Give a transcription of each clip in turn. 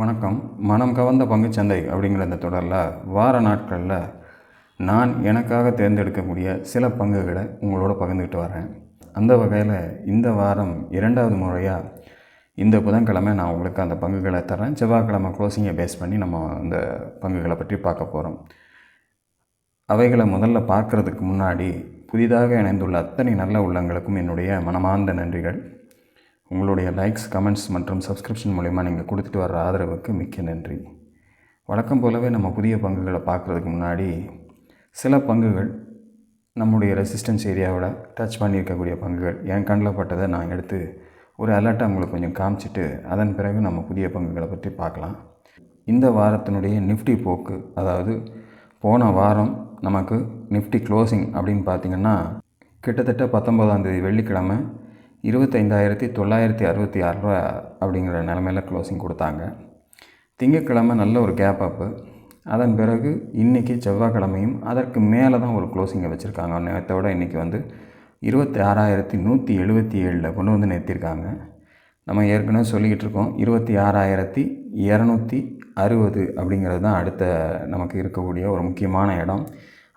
வணக்கம். மனம் கவர்ந்த பங்குச்சந்தை அப்படிங்கிற இந்த தொடரில் வார நாட்களில் நான் எனக்காக தேர்ந்தெடுக்கக்கூடிய சில பங்குகளை உங்களோட பகிர்ந்துக்கிட்டு வரேன். அந்த வகையில் இந்த வாரம் இரண்டாவது முறையாக இந்த புதன்கிழமை நான் உங்களுக்கு அந்த பங்குகளை தரேன் செவ்வாய்க்கிழமை க்ளோசிங்கை பேஸ் பண்ணி நம்ம அந்த பங்குகளை பற்றி பார்க்க போகிறோம் அவைகளை முதல்ல பார்க்குறதுக்கு முன்னாடி புதிதாக இணைந்துள்ள அத்தனை நல்ல உள்ளங்களுக்கும் என்னுடைய மனமார்ந்த நன்றிகள். உங்களுடைய லைக்ஸ் கமெண்ட்ஸ் மற்றும் சப்ஸ்கிரிப்ஷன் மூலிமா நீங்கள் கொடுத்துட்டு வர ஆதரவுக்கு மிக்க நன்றி. வழக்கம் போலவே நம்ம புதிய பங்குகளை பார்க்குறதுக்கு முன்னாடி சில பங்குகள் நம்முடைய ரெசிஸ்டன்ஸ் ஏரியாவோட டச் பண்ணியிருக்கக்கூடிய பங்குகள் என் கண்ணில் பட்டதை நான் எடுத்து ஒரு அலர்ட்டாக உங்களுக்கு கொஞ்சம் காமிச்சிட்டு அதன் பிறகு நம்ம புதிய பங்குகளை பற்றி பார்க்கலாம். இந்த வாரத்தினுடைய நிஃப்டி போக்கு அதாவது போன வாரம் நமக்கு நிஃப்டி க்ளோசிங் அப்படின்னு பார்த்திங்கன்னா கிட்டத்தட்ட பத்தொம்போதாம் தேதி வெள்ளிக்கிழமை இருபத்தைந்தாயிரத்தி தொள்ளாயிரத்தி அறுபத்தி ஆறு ரூபா அப்படிங்கிற நிலமையில் க்ளோசிங் கொடுத்தாங்க. திங்கக்கிழமை நல்ல ஒரு கேப் அப்பு அதன் பிறகு இன்றைக்கி செவ்வாய்க்கிழமையும் அதற்கு மேலே தான் ஒரு க்ளோசிங்கை வச்சுருக்காங்க. நேரத்தை விட இன்றைக்கி வந்து இருபத்தி ஆறாயிரத்தி நூற்றி எழுபத்தி ஏழில் கொண்டு வந்து நிறுத்தியிருக்காங்க. நம்ம ஏற்கனவே சொல்லிக்கிட்டு இருக்கோம். இருபத்தி ஆறாயிரத்தி இரநூத்தி அறுபது அப்படிங்கிறது தான் அடுத்த நமக்கு இருக்கக்கூடிய ஒரு முக்கியமான இடம்.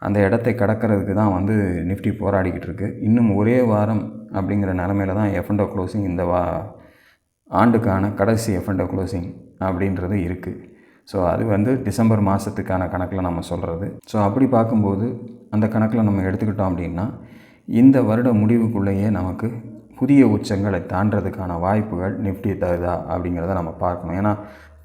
அந்த இடத்தை கடக்கிறதுக்கு தான் வந்து நிஃப்டி போராடிக்கிட்டு இருக்குது இன்னும் ஒரே வாரம் அப்படிங்கிற நிலமையில தான் எஃப்என்டோ க்ளோசிங் இந்த வா ஆண்டுக்கான கடைசி எஃப்என்டோ க்ளோசிங் அப்படின்றது இருக்குது ஸோ அது வந்து டிசம்பர் மாதத்துக்கான கணக்கில் நம்ம சொல்கிறது ஸோ அப்படி பார்க்கும்போது அந்த கணக்கில் நம்ம எடுத்துக்கிட்டோம் அப்படின்னா இந்த வருட முடிவுக்குள்ளேயே நமக்கு புதிய உச்சங்களை தாண்டுறதுக்கான வாய்ப்புகள் நிஃப்டி தருதா அப்படிங்கிறத நம்ம பார்க்கணும். ஏன்னா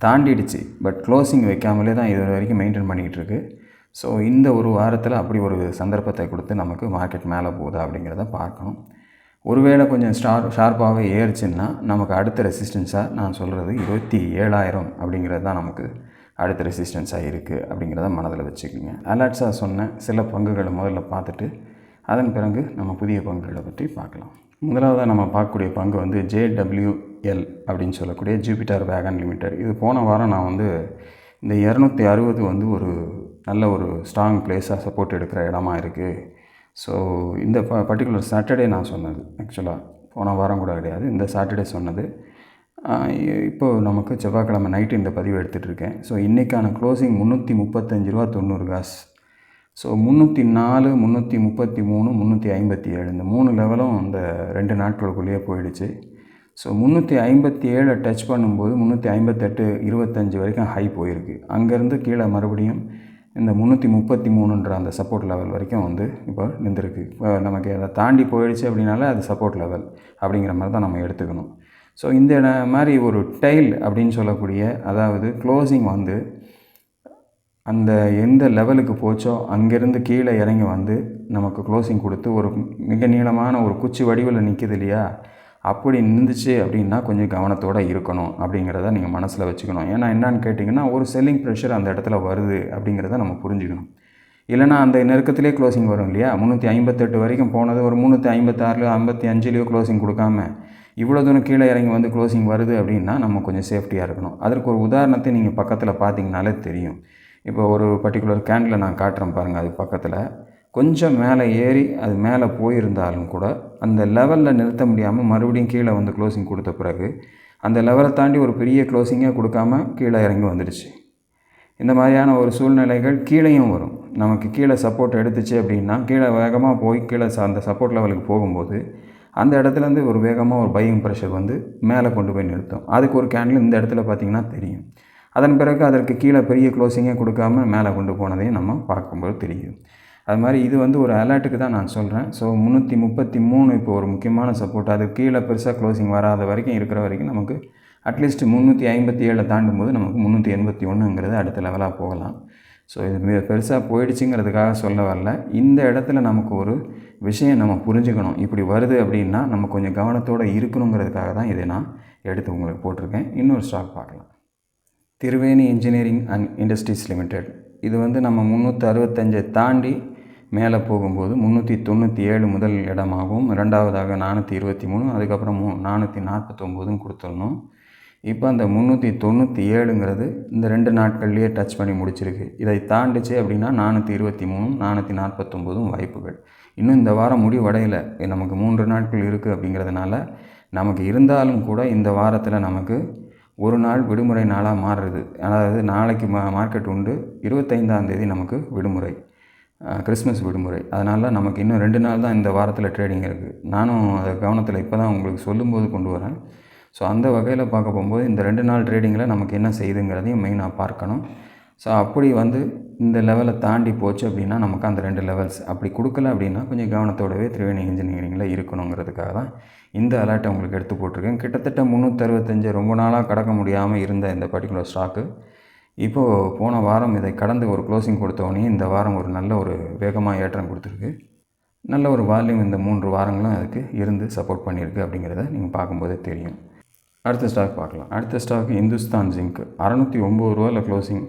தாண்டிடுச்சு. பட் க்ளோசிங் வைக்காமலே தான் இது வரைக்கும் மெயின்டைன் பண்ணிகிட்டு இருக்குது ஸோ இந்த ஒரு வாரத்தில் அப்படி ஒரு சந்தர்ப்பத்தை கொடுத்து நமக்கு மார்க்கெட் மேலே போகுதா அப்படிங்கிறத பார்க்கணும். ஒருவேளை கொஞ்சம் ஸ்டார் ஷார்ப்பாகவே ஏறிச்சுன்னா நமக்கு அடுத்த ரெசிஸ்டன்ஸாக நான் சொல்கிறது இருபத்தி ஏழாயிரம் அப்படிங்கிறது தான் நமக்கு அடுத்த ரெசிஸ்டன்ஸாக இருக்குது அப்படிங்கிறத மனதில் வச்சுக்கோங்க. அலர்ட்ஸாக சொன்ன சில பங்குகளை முதல்ல பார்த்துட்டு அதன் பிறகு நம்ம புதிய பங்குகளை பற்றி பார்க்கலாம். முதலாவதாக நம்ம பார்க்கக்கூடிய பங்கு வந்து ஜேடபிள்யூஎல் அப்படின்னு சொல்லக்கூடிய ஜூபிட்டர் வேகன் லிமிடெட் இது போன வாரம் நான் வந்து இந்த இரநூத்தி அறுபது வந்து ஒரு நல்ல ஒரு ஸ்ட்ராங் பிளேஸாக சப்போர்ட் எடுக்கிற இடமா இருக்குது ஸோ இந்த ப பர்டிகுலர் சாட்டர்டே நான் சொன்னது ஆக்சுவலாக போன வாரம் கூட கிடையாது. இந்த சாட்டர்டே சொன்னது. இப்போது நமக்கு செவ்வாய்க்கிழமை நைட்டு இந்த பதிவு எடுத்துகிட்டு இருக்கேன். ஸோ இன்றைக்கான க்ளோசிங் முந்நூற்றி முப்பத்தஞ்சு ரூபா தொண்ணூறு காஸ். ஸோ முந்நூற்றி நாலு முந்நூற்றி முப்பத்தி மூணு முந்நூற்றி ஐம்பத்தி ஏழு. இந்த மூணு லெவலும் இந்த ரெண்டு நாட்களுக்குள்ளேயே போயிடுச்சு. ஸோ முந்நூற்றி ஐம்பத்தி ஏழை டச் பண்ணும்போது முந்நூற்றி ஐம்பத்தெட்டு இருபத்தஞ்சி வரைக்கும் ஹை போயிருக்கு. அங்கேருந்து கீழே மறுபடியும் இந்த முந்நூற்றி முப்பத்தி மூணுன்ற அந்த சப்போர்ட் லெவல் வரைக்கும் வந்து இப்போ நின்றுருக்கு. இப்போ நமக்கு அதை தாண்டி போயிடுச்சு அப்படின்னாலே அது சப்போர்ட் லெவல் அப்படிங்கிற மாதிரி தான் நம்ம எடுத்துக்கணும். ஸோ இந்த மாதிரி ஒரு டைல் அப்படின்னு சொல்லக்கூடிய அதாவது க்ளோசிங் வந்து அந்த எந்த லெவலுக்கு போச்சோ அங்கேருந்து கீழே இறங்கி வந்து நமக்கு க்ளோசிங் கொடுத்து ஒரு மிக நீளமான ஒரு குச்சி வடிவில் நிற்கிது இல்லையா? அப்படி நின்றுச்சு அப்படின்னா கொஞ்சம் கவனத்தோடு இருக்கணும் அப்படிங்கிறத நீங்கள் மனசில் வச்சுக்கணும். ஏன்னா என்னன்னு கேட்டிங்கன்னா ஒரு செல்லிங் ப்ரெஷர் அந்த இடத்துல வருது அப்படிங்கிறத நம்ம புரிஞ்சுக்கணும். இல்லைனா அந்த நெருக்கத்திலே க்ளோசிங் வரும் இல்லையா? முந்நூற்றி ஐம்பத்தெட்டு வரைக்கும் போனது ஒரு முந்நூற்றி ஐம்பத்தாறுலையோ ஐம்பத்தி அஞ்சுலேயோ க்ளோசிங் கொடுக்காம இவ்வளோ தூரம் கீழே இறங்கி வந்து க்ளோசிங் வருது அப்படின்னா நம்ம கொஞ்சம் சேஃப்டியாக இருக்கணும். அதற்கு ஒரு உதாரணத்தை நீங்கள் பக்கத்தில் பார்த்தீங்கனாலே தெரியும். இப்போ ஒரு பர்டிகுலர் கேண்டில் நான் காட்டுறேன் பாருங்கள் அது பக்கத்தில். கொஞ்சம் மேலே ஏறி அது மேலே போயிருந்தாலும் கூட அந்த லெவலில் நிறுத்த முடியாமல் மறுபடியும் கீழே வந்து க்ளோசிங் கொடுத்த பிறகு அந்த லெவலை தாண்டி ஒரு பெரிய க்ளோசிங்கே கொடுக்காம கீழே இறங்கி வந்துடுச்சு. இந்த மாதிரியான ஒரு சூழ்நிலைகள் கீழேயும் வரும். நமக்கு கீழே சப்போர்ட் எடுத்துச்சு அப்படின்னா கீழே வேகமாக போய் கீழே அந்த சப்போர்ட் லெவலுக்கு போகும்போது அந்த இடத்துலேருந்து ஒரு வேகமாக ஒரு பையிங் ப்ரெஷர் வந்து மேலே கொண்டு போய் நிறுத்தும். அதுக்கு ஒரு கேண்டில் இந்த இடத்துல பார்த்திங்கன்னா தெரியும். அதன் பிறகு அதற்கு கீழே பெரிய க்ளோசிங்கே கொடுக்காம மேலே கொண்டு போனதையும் நம்ம பார்க்கும்போது தெரியும். அது மாதிரி இது வந்து ஒரு அலர்ட்டுக்கு தான் நான் சொல்கிறேன் ஸோ முந்நூற்றி முப்பத்தி மூணு இப்போ ஒரு முக்கியமான சப்போர்ட் அது கீழே பெருசாக க்ளோசிங் வராத வரைக்கும் இருக்கிற வரைக்கும் நமக்கு அட்லீஸ்ட் முந்நூற்றி ஐம்பத்தி ஏழை தாண்டும் போது நமக்கு முந்நூற்றி எண்பத்தி ஒன்றுங்கிறது அடுத்த லெவலாக போகலாம். ஸோ இது மிக பெருசாக போயிடுச்சுங்கிறதுக்காக சொல்ல வரல. இந்த இடத்துல நமக்கு ஒரு விஷயம் நம்ம புரிஞ்சுக்கணும். இப்படி வருது அப்படின்னா நம்ம கொஞ்சம் கவனத்தோடு இருக்கணுங்கிறதுக்காக தான் இதை நான் எடுத்து உங்களுக்கு போட்டிருக்கேன். இன்னொரு ஸ்டாக் பார்க்கலாம். Triveni Engineering and Industries Limited இது வந்து நம்ம முந்நூற்றி அறுபத்தஞ்சை தாண்டி மேலே போகும்போது முந்நூற்றி தொண்ணூற்றி ஏழு முதல் இடமாகவும் ரெண்டாவதாக நானூற்றி இருபத்தி மூணு அதுக்கப்புறம் மூ நானூற்றி நாற்பத்தொம்போதும் கொடுத்துடணும். இப்போ அந்த முந்நூற்றி தொண்ணூற்றி ஏழுங்கிறது இந்த ரெண்டு நாட்கள்லேயே டச் பண்ணி முடிச்சிருக்கு. இதை தாண்டிச்சு அப்படின்னா நானூற்றி இருபத்தி மூணும் நானூற்றி நாற்பத்தொம்போதும் வாய்ப்புகள். இன்னும் இந்த வாரம் முடிவடையலை நமக்கு மூன்று நாட்கள் இருக்குது அப்படிங்கிறதுனால நமக்கு இருந்தாலும் கூட இந்த வாரத்தில் நமக்கு ஒரு நாள் விடுமுறை நாளாக மாறுறது அதாவது நாளைக்கு மா மார்க்கெட் உண்டு. இருபத்தைந்தாம் தேதி நமக்கு விடுமுறை. கிறிஸ்மஸ் விடுமுறை. அதனால் நமக்கு இன்னும் ரெண்டு நாள் தான் இந்த வாரத்தில் ட்ரேடிங் இருக்குது நானும் அதை கவனத்தில் இப்போ தான் உங்களுக்கு சொல்லும்போது கொண்டு வரேன். ஸோ அந்த வகையில் பார்க்க போகும்போது இந்த ரெண்டு நாள் ட்ரேடிங்கில் நமக்கு என்ன செய்யுதுங்கிறதையும் மெயினாக பார்க்கணும். ஸோ அப்படி வந்து இந்த லெவலை தாண்டி போச்சு அப்படின்னா நமக்கு அந்த ரெண்டு லெவல்ஸ் அப்படி கொடுக்கல அப்படின்னா கொஞ்சம் கவனத்தோடவே திரிவேணி இன்ஜினியரிங்கில் இருக்கணுங்கிறதுக்காக தான் இந்த அலர்ட்டை உங்களுக்கு எடுத்து போட்டிருக்கேன். கிட்டத்தட்ட முந்நூற்றறுபத்தஞ்சு ரொம்ப நாளாக கடக்க முடியாமல் இருந்த இந்த பர்டிகுலர் ஸ்டாக்கு இப்போது போன வாரம் இதை கடந்து ஒரு க்ளோசிங் கொடுத்தோடனே இந்த வாரம் ஒரு நல்ல ஒரு வேகமாக ஏற்றம் கொடுத்துருக்கு. நல்ல ஒரு வால்யூம் இந்த மூன்று வாரங்களும் அதுக்கு இருந்து சப்போர்ட் பண்ணியிருக்கு அப்படிங்கிறத நீங்கள் பார்க்கும்போதே தெரியும். அடுத்த ஸ்டாக் பார்க்கலாம். அடுத்த ஸ்டாக் இந்துஸ்தான் ஜிங்க் அறநூற்றி ஒம்பது ரூபாயில் க்ளோசிங்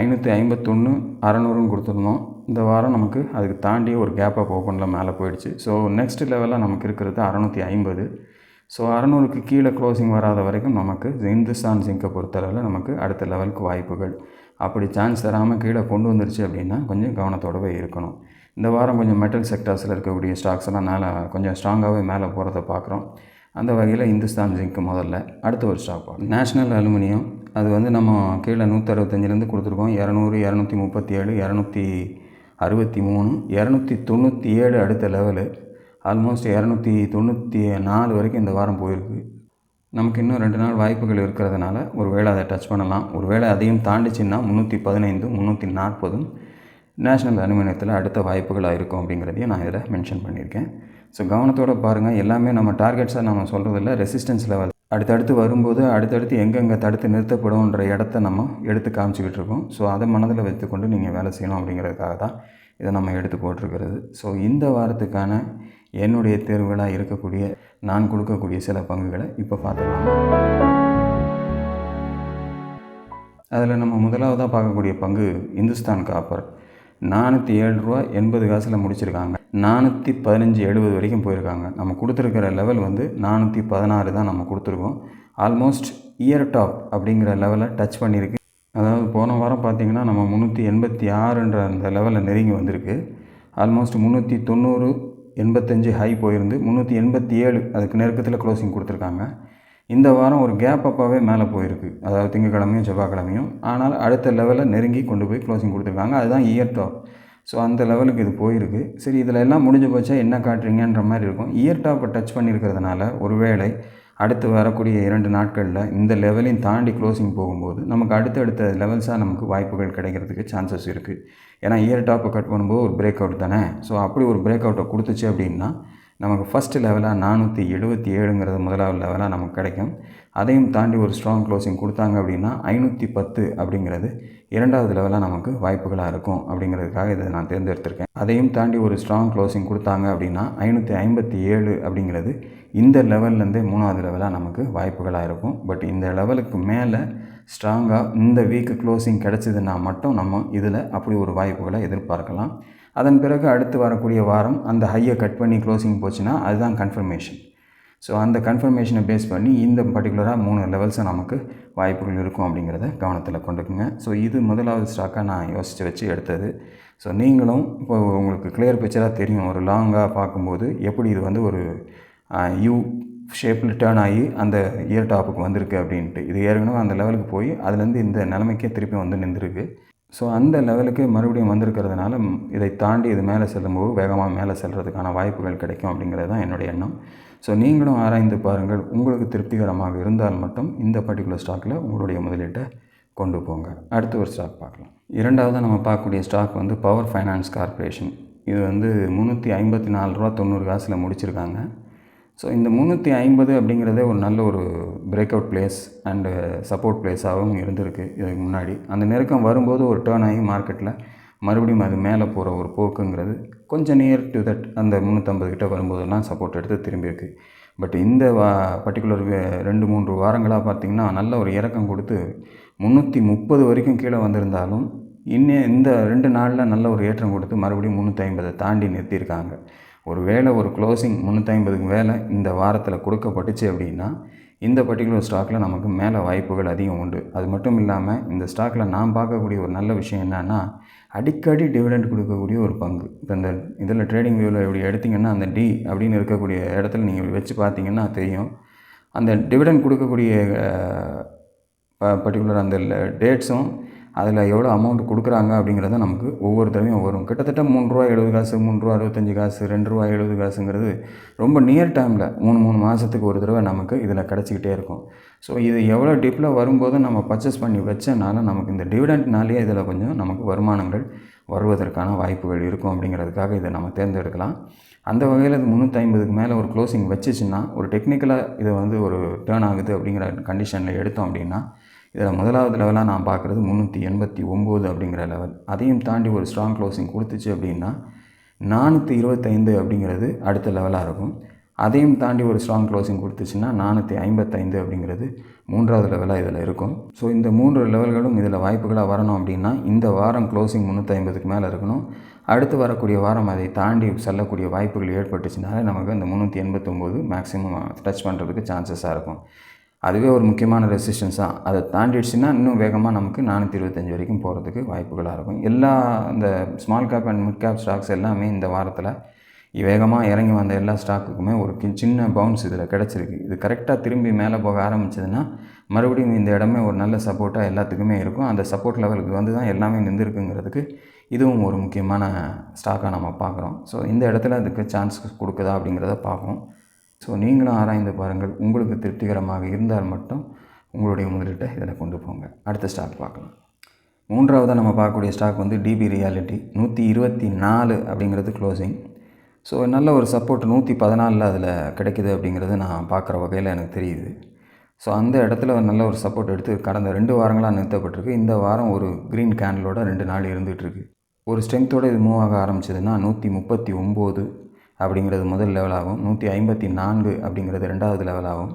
ஐநூற்றி ஐம்பத்தொன்று அறநூறுன்னு கொடுத்துருந்தோம். இந்த வாரம் நமக்கு அதுக்கு தாண்டி ஒரு கேப் அப் ஓப்பனில் மேலே போயிடுச்சு. ஸோ நெக்ஸ்ட் லெவலில் நமக்கு இருக்கிறது அறநூற்றி ஐம்பது. ஸோ அறநூறுக்கு கீழே க்ளோசிங் வராத வரைக்கும் நமக்கு இந்துஸ்தான் ஜிங்கை பொறுத்தளவில் நமக்கு அடுத்த லெவலுக்கு வாய்ப்புகள். அப்படி சான்ஸ் தராமல் கீழே கொண்டு வந்துருச்சு அப்படின்னா கொஞ்சம் கவனத்தோடவே இருக்கணும். இந்த வாரம் கொஞ்சம் மெட்டல் செக்டார்ஸில் இருக்கக்கூடிய ஸ்டாக்ஸ் எல்லாம் மேலே கொஞ்சம் ஸ்ட்ராங்காகவே மேலே போகிறத பார்க்குறோம். அந்த வகையில் இந்துஸ்தான் ஜிங்க் முதல்ல. அடுத்த ஒரு ஸ்டாக் நேஷ்னல் அலுமினியம் அது வந்து நம்ம கீழே நூற்றறுபத்தஞ்சிலேருந்து கொடுத்துருக்கோம். இரநூறு இரநூத்தி முப்பத்தி ஏழு இரநூத்தி அறுபத்தி மூணு இரநூத்தி தொண்ணூற்றி ஏழு அடுத்த லெவலு ஆல்மோஸ்ட் இரநூத்தி தொண்ணூற்றி நாலு வரைக்கும் இந்த வாரம் போயிருக்கு. நமக்கு இன்னும் ரெண்டு நாள் வாய்ப்புகள் இருக்கிறதுனால ஒரு வேளை அதை டச் பண்ணலாம். ஒரு வேளை அதையும் தாண்டிச்சின்னா முந்நூற்றி பதினைந்து முந்நூற்றி நாற்பதும் நேஷ்னல் அலுமினியத்தில் அடுத்த வாய்ப்புகளாக இருக்கும் அப்படிங்கிறதையும் நான் இதில் மென்ஷன் பண்ணியிருக்கேன். ஸோ கவனத்தோடு பாருங்கள் எல்லாமே நம்ம டார்கெட்ஸாக நம்ம சொல்கிறதில்ல ரெசிஸ்டன்ஸ் லெவல் அடுத்தடுத்து வரும்போது அடுத்தடுத்து எங்கெங்கே தடுத்து நிறுத்தப்படும்ன்ற இடத்த நம்ம எடுத்து காமிச்சிக்கிட்டு இருக்கோம். ஸோ அதை மனதில் வைத்துக்கொண்டு நீங்கள் வேலை செய்யணும் அப்படிங்கிறதுக்காக தான் இதை நம்ம எடுத்து போட்டிருக்கிறது. ஸோ இந்த வாரத்துக்கான என்னுடைய தேர்வுகளாக இருக்கக்கூடிய நான் கொடுக்கக்கூடிய சில பங்குகளை இப்போ பார்த்துக்கலாம். அதில் நம்ம முதலாவதாக பார்க்கக்கூடிய பங்கு இந்துஸ்தான் காப்பர் நானூற்றி ஏழு ரூபா எண்பது காசில் முடிச்சிருக்காங்க. நானூற்றி பதினஞ்சு எழுபது வரைக்கும் போயிருக்காங்க. நம்ம கொடுத்துருக்கிற லெவல் வந்து நானூற்றி பதினாறு தான் நம்ம கொடுத்துருக்கோம். ஆல்மோஸ்ட் இயர் டாப் அப்படிங்கிற லெவலை டச் பண்ணியிருக்கு. அதாவது போன வாரம் பார்த்திங்கன்னா நம்ம முந்நூற்றி எண்பத்தி ஆறுன்ற அந்த லெவலில் நெருங்கி வந்திருக்கு. ஆல்மோஸ்ட் முந்நூற்றி தொண்ணூறு எண்பத்தஞ்சு ஹை போயிருந்து முந்நூற்றி எண்பத்தி ஏழு அதுக்கு நெருக்கத்தில் க்ளோசிங் கொடுத்துருக்காங்க. இந்த வாரம் ஒரு கேப் அப்பாகவே மேலே போயிருக்கு. அதாவது திங்கக்கிழமையும் செவ்வாய்க்கிழமையும். ஆனால் அடுத்த லெவலில் நெருங்கி கொண்டு போய் க்ளோசிங் கொடுத்துருக்காங்க. அதுதான் இயர் டாப் ஸோ அந்த லெவலுக்கு இது போயிருக்கு. சரி இதில் எல்லாம் முடிஞ்சு போச்சா என்ன காட்டுறீங்கன்ற மாதிரி இருக்கும். இயர் டாப்பை டச் பண்ணியிருக்கிறதுனால ஒருவேளை அடுத்து வரக்கூடிய இரண்டு நாட்களில் இந்த லெவலையும் தாண்டி க்ளோசிங் போகும்போது நமக்கு அடுத்தடுத்த லெவல்ஸாக நமக்கு வாய்ப்புகள் கிடைக்கிறதுக்கு சான்சஸ் இருக்குது ஏன்னா இயர் டாப்பை கட் பண்ணும்போது ஒரு பிரேக் அவுட் தானே? ஸோ அப்படி ஒரு பிரேக் அவுட்டை கொடுத்துச்சு அப்படின்னா நமக்கு ஃபஸ்ட்டு லெவலாக நானூற்றி எழுபத்தி ஏழுங்கிறது முதலாவது லெவலாக நமக்கு கிடைக்கும். அதையும் தாண்டி ஒரு ஸ்ட்ராங் க்ளோசிங் கொடுத்தாங்க அப்படின்னா ஐநூற்றி பத்து அப்படிங்கிறது இரண்டாவது லெவலாக நமக்கு வாய்ப்புகளாக இருக்கும் அப்படிங்கிறதுக்காக இதை நான் தேர்ந்தெடுத்திருக்கேன். அதையும் தாண்டி ஒரு ஸ்ட்ராங் க்ளோசிங் கொடுத்தாங்க அப்படின்னா ஐநூற்றி ஐம்பத்தி ஏழு அப்படிங்கிறது இந்த லெவல்லேருந்தே மூணாவது லெவலாக நமக்கு வாய்ப்புகளாக இருக்கும். பட் இந்த லெவலுக்கு மேலே ஸ்ட்ராங்காக இந்த வீக்கு க்ளோசிங் கிடச்சிதுன்னா மட்டும் நம்ம இதில் அப்படி ஒரு வாய்ப்புகளை எதிர்பார்க்கலாம். அதன் பிறகு அடுத்து வரக்கூடிய வாரம் அந்த ஹையை கட் பண்ணி க்ளோசிங் போச்சுன்னா அதுதான் கன்ஃபர்மேஷன் ஸோ அந்த கன்ஃபர்மேஷனை பேஸ் பண்ணி இந்த பர்டிகுலராக மூணு லெவல்ஸை நமக்கு வாய்ப்புகள் இருக்கும் அப்படிங்கிறத கவனத்தில் கொண்டுக்குங்க. ஸோ இது முதலாவது ஸ்டாக்காக நான் யோசித்து வச்சு எடுத்தது. ஸோ நீங்களும் இப்போ உங்களுக்கு கிளியர் பிக்சராக தெரியும். ஒரு லாங்காக பார்க்கும்போது எப்படி இது வந்து ஒரு யூ ஷேப்பில் டேர்ன் ஆகி அந்த இயர் டாப்புக்கு வந்திருக்கு அப்படின்ட்டு. இது ஏற்கனவே அந்த லெவலுக்கு போய் அதுலேருந்து இந்த நிலைமைக்கே திருப்பி வந்து நின்றுருக்கு. ஸோ அந்த லெவலுக்கு மறுபடியும் வந்திருக்கிறதுனால இதை தாண்டி இது மேலே செல்லும்போது வேகமாக மேலே செல்கிறதுக்கான வாய்ப்புகள் கிடைக்கும் அப்படிங்கிறது தான் என்னுடைய எண்ணம். ஸோ நீங்களும் ஆராய்ந்து பாருங்கள். உங்களுக்கு திருப்திகரமாக இருந்தால் மட்டும் இந்த பர்டிகுலர் ஸ்டாக்கில் உங்களுடைய முதலீட்டை கொண்டு போங்க. அடுத்து ஒரு ஸ்டாக் பார்க்கலாம். இரண்டாவது நம்ம பார்க்கக்கூடிய ஸ்டாக் வந்து பவர் ஃபைனான்ஸ் கார்ப்பரேஷன் இது வந்து முந்நூற்றி ஐம்பத்தி நாலு ரூபா தொண்ணூறு காசில் முடிச்சிருக்காங்க. ஸோ இந்த முந்நூற்றி ஐம்பது அப்படிங்கிறதே ஒரு நல்ல ஒரு break out place and support பிளேஸாகவும் இருந்திருக்கு இதுக்கு முன்னாடி. அந்த நெருக்கம் வரும்போது ஒரு டேர்ன் ஆகி மார்க்கெட்டில் மறுபடியும் அது மேலே போகிற ஒரு போக்குங்கிறது கொஞ்சம் நியர் டு தட் அந்த முந்நூற்றம்பது கிட்ட வரும்போதெல்லாம் சப்போர்ட் எடுத்து திரும்பியிருக்கு பட் இந்த வா பர்டிகுலர் ரெண்டு மூன்று வாரங்களாக பார்த்திங்கன்னா நல்ல ஒரு இறக்கம் கொடுத்து முந்நூற்றி முப்பது வரைக்கும் கீழே வந்திருந்தாலும் இன்னும் இந்த ரெண்டு நாளில் நல்ல ஒரு ஏற்றம் கொடுத்து மறுபடியும் முந்நூற்றி ஐம்பதை தாண்டி நிறுத்தியிருக்காங்க. ஒரு வேளை ஒரு க்ளோசிங் முந்நூற்றி ஐம்பதுக்கு வேலை இந்த வாரத்தில் கொடுக்கப்பட்டுச்சு அப்படின்னா இந்த பர்டிகுலர் ஸ்டாக்கில் நமக்கு மேலே வாய்ப்புகள் அதிகம் உண்டு. அது மட்டும் இல்லாமல் இந்த ஸ்டாக்கில் நான் பார்க்கக்கூடிய ஒரு நல்ல விஷயம் என்னென்னா அடிக்கடி டிவிடெண்ட் கொடுக்கக்கூடிய ஒரு பங்கு. இப்போ இந்த இதில் ட்ரேடிங் வியூவில் இப்படி எடுத்திங்கன்னா அந்த டி அப்படின்னு இருக்கக்கூடிய இடத்துல நீங்கள் வச்சு பார்த்தீங்கன்னா தெரியும். அந்த டிவிடெண்ட் கொடுக்கக்கூடிய பர்டிகுலர் அந்த டேட்ஸும் அதில் எவ்வளோ அமௌண்ட் கொடுக்குறாங்க அப்படிங்கிறத நமக்கு ஒவ்வொரு தடவையும் வரும். கிட்டத்தட்ட மூணு ரூபா எழுபது காசு மூணு ரூபா அறுபத்தஞ்சு காசு ரெண்டு ரூபா எழுபது காசுங்கிறது ரொம்ப நியர் டைமில் மூணு மூணு மாதத்துக்கு ஒரு தடவை நமக்கு இதில் கிடச்சிக்கிட்டே இருக்கும். ஸோ இது எவ்வளோ டிப்பில் வரும்போது நம்ம பர்ச்சேஸ் பண்ணி வச்சனால நமக்கு இந்த டிவிடெண்ட்னாலேயே இதில் கொஞ்சம் நமக்கு வருமானங்கள் வருவதற்கான வாய்ப்புகள் இருக்கும் அப்படிங்கிறதுக்காக இதை நம்ம தேர்ந்தெடுக்கலாம். அந்த வகையில் இது முந்நூற்றி ஐம்பதுக்கு மேலே ஒரு க்ளோசிங் வச்சுச்சுன்னா ஒரு டெக்னிக்கலாக இதை வந்து ஒரு டேர்ன் ஆகுது அப்படிங்கிற கண்டிஷனில் எடுத்தோம் அப்படின்னா இதில் முதலாவது லெவலாக நான் பார்க்குறது முந்நூற்றி எண்பத்தி ஒம்பது அப்படிங்கிற லெவல் அதையும் தாண்டி ஒரு ஸ்ட்ராங் க்ளோசிங் கொடுத்துச்சு அப்படின்னா நானூற்றி இருபத்தைந்து அப்படிங்கிறது அடுத்த லெவலாக இருக்கும். அதையும் தாண்டி ஒரு ஸ்ட்ராங் க்ளோசிங் கொடுத்துச்சுன்னா நானூற்றி ஐம்பத்தைந்து அப்படிங்கிறது மூன்றாவது லெவலாக இதில் இருக்கும். ஸோ இந்த மூன்று லெவல்களும் இதில் வாய்ப்புகளாக வரணும் அப்படின்னா இந்த வாரம் க்ளோசிங் முந்நூற்றி ஐம்பதுக்கு மேலே இருக்கணும். அடுத்து வரக்கூடிய வாரம் அதை தாண்டி செல்லக்கூடிய வாய்ப்புகள் ஏற்பட்டுச்சுனாலே நமக்கு அந்த முந்நூற்றி எண்பத்தொம்போது மேக்ஸிமம் டச் பண்ணுறதுக்கு சான்சஸாக இருக்கும். அதுவே ஒரு முக்கியமான ரெசிஸ்டன்ஸ் தான் அதை தாண்டிடுச்சுன்னா இன்னும் வேகமாக நமக்கு நானூற்றி இருபத்தஞ்சி வரைக்கும் போகிறதுக்கு வாய்ப்புகளாக இருக்கும். எல்லா இந்த small cap and mid cap stocks எல்லாமே இந்த வாரத்தில் வேகமாக இறங்கி வந்த எல்லா ஸ்டாக்குக்குமே ஒரு சின்ன பவுன்ஸ் இதில் கிடச்சிருக்கு. இது கரெக்டாக திரும்பி மேலே போக ஆரம்பிச்சதுன்னா மறுபடியும் இந்த இடமே ஒரு நல்ல சப்போர்ட்டாக எல்லாத்துக்குமே இருக்கும். அந்த சப்போர்ட் லெவலுக்கு வந்து தான் எல்லாமே நின்றுருக்குங்கிறதுக்கு இதுவும் ஒரு முக்கியமான ஸ்டாக்காக நம்ம பார்க்குறோம். ஸோ இந்த இடத்துல அதுக்கு சான்ஸ் கொடுக்குதா அப்படிங்கிறத பார்ப்போம். ஸோ நீங்களும் ஆராய்ந்து பாருங்கள். உங்களுக்கு திருப்திகரமாக இருந்தால் மட்டும் உங்களுடைய முதலீட்டை இதில் கொண்டு போங்க. அடுத்த ஸ்டாக் பார்க்கலாம். மூன்றாவதாக நம்ம பார்க்கக்கூடிய ஸ்டாக் வந்து டிபி ரியாலிட்டி நூற்றி இருபத்தி நாலு அப்படிங்கிறது க்ளோசிங் ஸோ நல்ல ஒரு சப்போர்ட் நூற்றி பதினாலில் அதில் கிடைக்குது அப்படிங்கிறது நான் பார்க்குற வகையில் எனக்கு தெரியுது. ஸோ அந்த இடத்துல ஒரு நல்ல ஒரு சப்போர்ட் எடுத்து கடந்த ரெண்டு வாரங்களாக நிறுத்தப்பட்டிருக்கு. இந்த வாரம் ஒரு க்ரீன் கேண்டலோட ரெண்டு நாள் இருந்துகிட்ருக்கு ஒரு ஸ்ட்ரென்த்தோடு இது மூவ் ஆக ஆரம்பிச்சதுன்னா நூற்றி முப்பத்தி ஒம்பது அப்படிங்கிறது முதல் லெவலாகும் நூற்றி ஐம்பத்தி நான்கு அப்படிங்கிறது ரெண்டாவது லெவலாகும்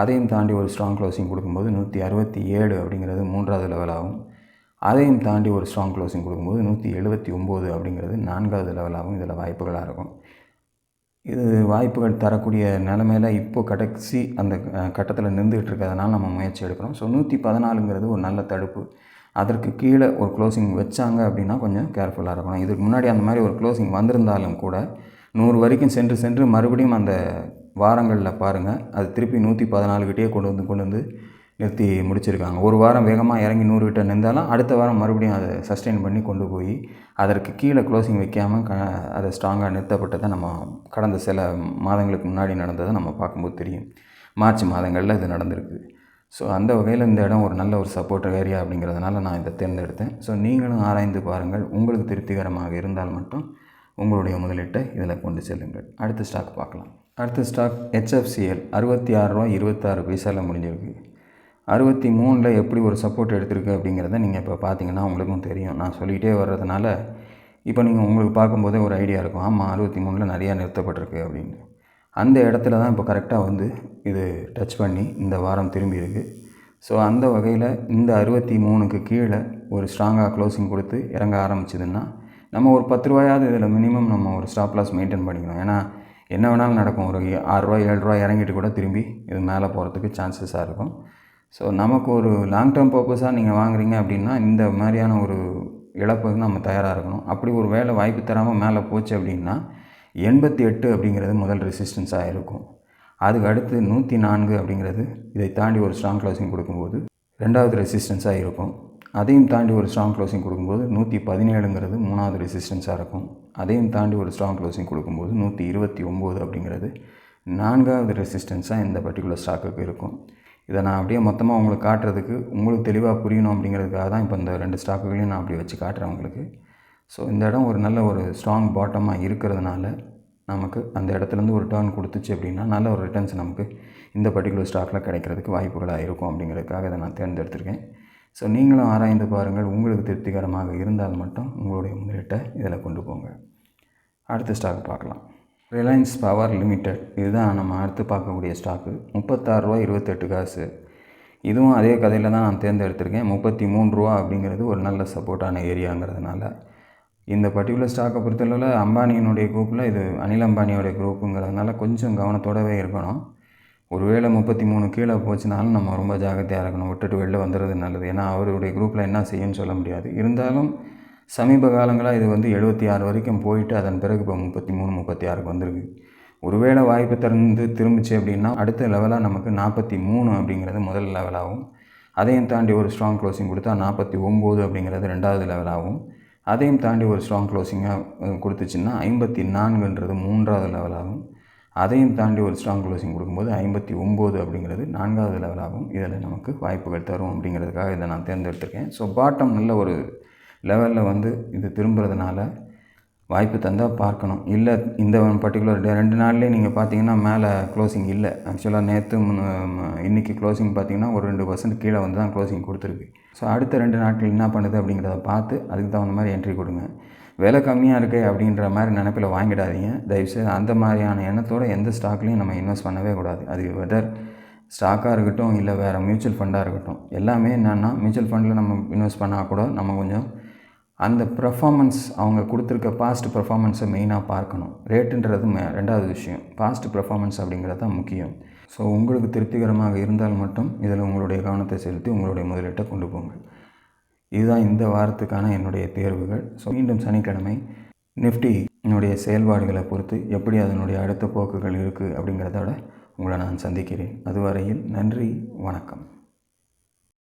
அதையும் தாண்டி ஒரு ஸ்ட்ராங் க்ளோசிங் கொடுக்கும்போது நூற்றி அறுபத்தி ஏழு அப்படிங்கிறது மூன்றாவது லெவலாகும் அதையும் தாண்டி ஒரு ஸ்ட்ராங் க்ளோசிங் கொடுக்கும்போது நூற்றி எழுபத்தி ஒம்பது அப்படிங்கிறது நான்காவது லெவலாகவும் இதில் வாய்ப்புகளாக இருக்கும். இது வாய்ப்புகள் தரக்கூடிய நிலமையில இப்போது கடைசி அந்த கட்டத்தில் நின்றுக்கிட்டு இருக்கிறதுனால நம்ம முயற்சி எடுக்கிறோம். ஸோ நூற்றி பதினாலுங்கிறது ஒரு நல்ல தடுப்பு. அதற்கு கீழே ஒரு க்ளோசிங் வச்சாங்க அப்படின்னா கொஞ்சம் கேர்ஃபுல்லாக இருக்கணும். இதுக்கு முன்னாடி அந்த மாதிரி ஒரு க்ளோசிங் வந்திருந்தாலும் கூட நூறு வரைக்கும் சென்று சென்று மறுபடியும் அந்த வாரங்களில் பாருங்கள் அது திருப்பி நூற்றி பதினாலுக்கிட்டே கொண்டு வந்து கொண்டு வந்து நிறுத்தி முடிச்சிருக்காங்க. ஒரு வாரம் வேகமாக இறங்கி நூறு விட்ட நின்றாலும் அடுத்த வாரம் மறுபடியும் அதை சஸ்டெயின் பண்ணி கொண்டு போய் அதற்கு கீழே க்ளோசிங் வைக்காமல் க அதை ஸ்ட்ராங்காக நிறுத்தப்பட்டதை நம்ம கடந்த சில மாதங்களுக்கு முன்னாடி நடந்ததை நம்ம பார்க்கும்போது தெரியும். மார்ச் மாதங்களில் இது நடந்திருக்கு. ஸோ அந்த வகையில் இந்த இடம் ஒரு நல்ல ஒரு சப்போர்ட் ஏரியா அப்படிங்கிறதுனால நான் இதை தேர்ந்தெடுத்தேன். ஸோ நீங்களும் ஆராய்ந்து பாருங்கள். உங்களுக்கு திருப்திகரமாக இருந்தால் மட்டும் உங்களுடைய முதலீட்டை இதில் கொண்டு செல்லுங்கள். அடுத்த ஸ்டாக் பார்க்கலாம். அடுத்த ஸ்டாக் ஹெச்எஃப்சிஎல் அறுபத்தி ஆறுரூவா இருபத்தாறு பைசாவில் முடிஞ்சிருக்கு. அறுபத்தி மூணில் எப்படி ஒரு சப்போர்ட் எடுத்திருக்கு அப்படிங்கிறத நீங்கள் இப்போ பார்த்தீங்கன்னா உங்களுக்கும் தெரியும். நான் சொல்லிகிட்டே வர்றதுனால இப்போ நீங்கள் உங்களுக்கு பார்க்கும்போதே ஒரு ஐடியா இருக்கும். ஆமாம் அறுபத்தி மூணில் நிறையா நிறுத்தப்பட்டிருக்கு அப்படின்னு. அந்த இடத்துல தான் இப்போ கரெக்டாக வந்து இது டச் பண்ணி இந்த வாரம் திரும்பி இருக்குது ஸோ அந்த வகையில் இந்த அறுபத்தி மூணுக்கு கீழே ஒரு ஸ்ட்ராங்காக க்ளோசிங் கொடுத்து இறங்க ஆரம்பிச்சதுன்னா நம்ம ஒரு பத்து ரூபாயாவது இதில் மினிமம் நம்ம ஒரு ஸ்டாப் லாஸ் மெயின்டைன் பண்ணிக்கணும். ஏன்னா என்ன வேணாலும் நடக்கும். ஒரு ஆறுரூவா ஏழு ரூபா இறங்கிட்டு கூட திரும்பி இது மேலே போகிறதுக்கு சான்சஸாக இருக்கும். ஸோ நமக்கு ஒரு லாங் டேர்ம் பர்பஸாக நீங்கள் வாங்குறீங்க அப்படின்னா இந்த மாதிரியான ஒரு இழப்புக்கு நம்ம தயாராக இருக்கணும். அப்படி ஒரு வேலை வாய்ப்பு தராமல் மேலே போச்சு அப்படின்னா எண்பத்தி எட்டு அப்படிங்கிறது முதல் ரெசிஸ்டன்ஸாக இருக்கும். அதுக்கு அடுத்து நூற்றி நான்கு அப்படிங்கிறது இதை தாண்டி ஒரு ஸ்ட்ராங் க்ளோசிங் கொடுக்கும்போது ரெண்டாவது ரெசிஸ்டன்ஸாக இருக்கும். அதையும் தாண்டி ஒரு ஸ்ட்ராங் க்ளோசிங் கொடுக்கும்போது நூற்றி பதினேழுங்கிறது மூணாவது ரெசிஸ்டன்ஸாக இருக்கும். அதையும் தாண்டி ஒரு ஸ்ட்ராங் க்ளோசிங் கொடுக்கும்போது நூற்றி இருபத்தி ஒம்பது அப்படிங்கிறது நான்காவது ரெசிஸ்டன்ஸாக இந்த பர்டிகுலர் ஸ்டாக்குக்கு இருக்கும். இதை நான் அப்படியே மொத்தமாக உங்களுக்கு காட்டுறதுக்கு உங்களுக்கு தெளிவாக புரியணும் அப்படிங்கிறதுக்காக தான் இப்போ இந்த ரெண்டு ஸ்டாக்குகளையும் நான் அப்படி வச்சு காட்டுறேன் உங்களுக்கு. ஸோ இந்த இடம் ஒரு நல்ல ஒரு ஸ்ட்ராங் பாட்டமாக இருக்கிறதுனால நமக்கு அந்த இடத்துலேருந்து ஒரு டேர்ன் கொடுத்துச்சு அப்படின்னா நல்ல ஒரு ரிட்டர்ன்ஸ் நமக்கு இந்த பர்டிகுலர் ஸ்டாக்கில் கிடைக்கிறதுக்கு வாய்ப்புகளாக இருக்கும் அப்படிங்கிறதுக்காக இதை நான் தேர்ந்தெடுத்திருக்கேன். ஸோ நீங்களும் ஆராய்ந்து பாருங்கள் உங்களுக்கு திருப்திகரமாக இருந்தால் மட்டும் உங்களுடைய முதலீட்டை இதில் கொண்டு போங்க. அடுத்த ஸ்டாக் பார்க்கலாம். ரிலையன்ஸ் பவர் லிமிடெட் இதுதான் நம்ம அடுத்து பார்க்கக்கூடிய ஸ்டாக்கு முப்பத்தாறு ரூபா இருபத்தெட்டு காசு. இதுவும் அதே கதையில் தான் நான் தேர்ந்தெடுத்திருக்கேன். முப்பத்தி மூணு ரூபா அப்படிங்கிறது ஒரு நல்ல சப்போர்ட்டான ஏரியாங்கிறதுனால இந்த பர்டிகுலர் ஸ்டாக்கை பொறுத்தளவில் அம்பானியினுடைய குரூப்பில் இது அனில் அம்பானியோடைய குரூப்புங்கிறதுனால கொஞ்சம் கவனத்தோடவே இருக்கணும். ஒருவேளை முப்பத்தி மூணு கீழே போச்சுனாலும் நம்ம ரொம்ப ஜாக்கிரதையாக இருக்கணும். விட்டுட்டு வெளில வந்துடுறது நல்லது. ஏன்னா அவருடைய குரூப்பில் என்ன செய்யும்னு சொல்ல முடியாது. இருந்தாலும் சமீப காலங்களாக இது வந்து எழுபத்தி ஆறு வரைக்கும் போயிட்டு அதன் பிறகு இப்போ முப்பத்தி மூணு முப்பத்தி ஆறுக்கு வந்திருக்கு. ஒருவேளை வாய்ப்பு திறந்து திரும்பிச்சு அப்படின்னா அடுத்த லெவலாக நமக்கு நாற்பத்தி மூணு அப்படிங்கிறது முதல் லெவலாகும் அதையும் தாண்டி ஒரு ஸ்ட்ராங் க்ளோசிங் கொடுத்தா நாற்பத்தி ஒம்பது அப்படிங்கிறது ரெண்டாவது லெவலாகவும் அதையும் தாண்டி ஒரு ஸ்ட்ராங் க்ளோசிங்காக கொடுத்துச்சின்னா ஐம்பத்தி நான்குன்றது மூன்றாவது லெவலாகும் அதையும் தாண்டி ஒரு ஸ்ட்ராங் க்ளோசிங் கொடுக்கும்போது ஐம்பத்தி ஒம்பது அப்படிங்கிறது நான்காவது லெவலாகும் இதில் நமக்கு வாய்ப்புகள் தரும் அப்படிங்கிறதுக்காக இதை நான் தேர்ந்தெடுத்திருக்கேன். ஸோ பாட்டம் நல்ல ஒரு லெவலில் வந்து இது திரும்புறதுனால வாய்ப்பு தந்தால் பார்க்கணும். இல்லை இந்த பர்டிகுலர் டே ரெண்டு நாள்லேயே நீங்கள் பார்த்தீங்கன்னா மேலே க்ளோசிங் இல்லை. ஆக்சுவலாக நேற்று இன்றைக்கி க்ளோசிங் பார்த்தீங்கன்னா ஒரு ரெண்டு பர்சன்ட் கீழே வந்து தான் க்ளோசிங் கொடுத்துருக்கு. ஸோ அடுத்த ரெண்டு நாட்கள் என்ன பண்ணுது அப்படிங்கிறத பார்த்து அதுக்கு தகுந்த மாதிரி என்ட்ரி கொடுங்க. விலை கம்மியாக இருக்கே அப்படின்ற மாதிரி நினைப்பில் வாங்கிடாதீங்க. தயவுசெய்து அந்த மாதிரியான எண்ணத்தோடு எந்த ஸ்டாக்லேயும் நம்ம இன்வெஸ்ட் பண்ணவே கூடாது. அது வெதர் ஸ்டாக்காக இருக்கட்டும் இல்லை வேறு மியூச்சுவல் ஃபண்டாக இருக்கட்டும். எல்லாமே என்னென்னா மியூச்சுவல் ஃபண்டில் நம்ம இன்வெஸ்ட் பண்ணால் கூட நம்ம கொஞ்சம் அந்த பெர்ஃபார்மன்ஸ் அவங்க கொடுத்துருக்க பாஸ்ட் பெர்ஃபார்மன்ஸை மெயினாக பார்க்கணும். ரேட்டுன்றது ரெண்டாவது விஷயம். பாஸ்ட் பெர்ஃபார்மன்ஸ் அப்படிங்கிறது தான் முக்கியம். ஸோ உங்களுக்கு திருப்திகரமாக இருந்தால் மட்டும் இதில் உங்களுடைய கவனத்தை செலுத்தி உங்களுடைய முதலீட்டை கொண்டு போங்க. இதுதான் இந்த வாரத்துக்கான என்னுடைய தேர்வுகள். ஸோ மீண்டும் சனிக்கிழமை நிஃப்டி என்னுடைய செயல்பாடுகளை பொறுத்து எப்படி அதனுடைய அடுத்த போக்குகள் இருக்குது அப்படிங்கிறதோட உங்களை நான் சந்திக்கிறேன். அதுவரையில் நன்றி வணக்கம்.